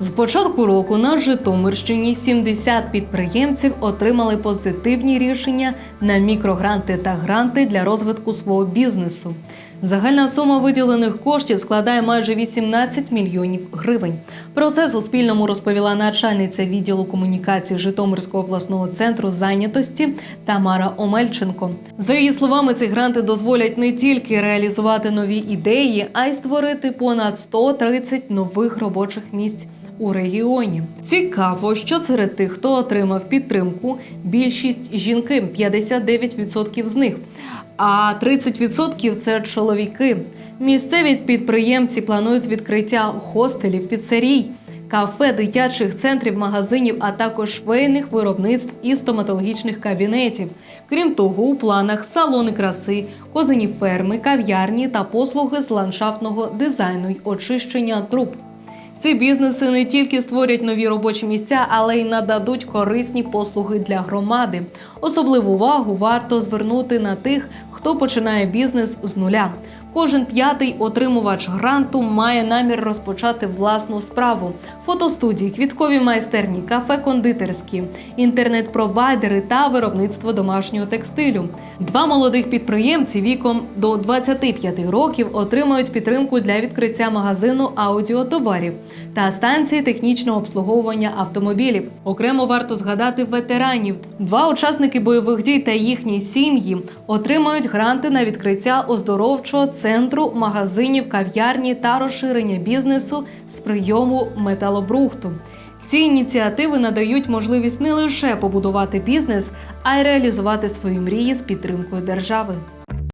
З початку року на Житомирщині 70 підприємців отримали позитивні рішення на мікрогранти та гранти для розвитку свого бізнесу. Загальна сума виділених коштів складає майже 18 мільйонів гривень. Про це Суспільному розповіла начальниця відділу комунікації Житомирського обласного центру зайнятості Тамара Омельченко. За її словами, ці гранти дозволять не тільки реалізувати нові ідеї, а й створити понад 130 нових робочих місць. У регіоні цікаво, що серед тих, хто отримав підтримку, більшість жінки 59% з них, а 30% – це чоловіки. Місцеві підприємці планують відкриття хостелів, піцерій, кафе, дитячих центрів, магазинів, а також швейних виробництв і стоматологічних кабінетів. Крім того, у планах салони краси, козині ферми, кав'ярні та послуги з ландшафтного дизайну й очищення труб. Ці бізнеси не тільки створять нові робочі місця, але й нададуть корисні послуги для громади. Особливу увагу варто звернути на тих, починає бізнес з нуля. Кожен п'ятий отримувач гранту має намір розпочати власну справу: фотостудії, квіткові майстерні, кафе кондитерські, інтернет-провайдери та виробництво домашнього текстилю. Два молодих підприємці віком до 25 років отримають підтримку для відкриття магазину аудіотоварів та станції технічного обслуговування автомобілів. Окремо варто згадати ветеранів. Два учасники бойових дій та їхні сім'ї отримають гранти на відкриття оздоровчого центру, магазинів, кав'ярні та розширення бізнесу з прийому металобрухту. Ці ініціативи надають можливість не лише побудувати бізнес, а й реалізувати свої мрії з підтримкою держави.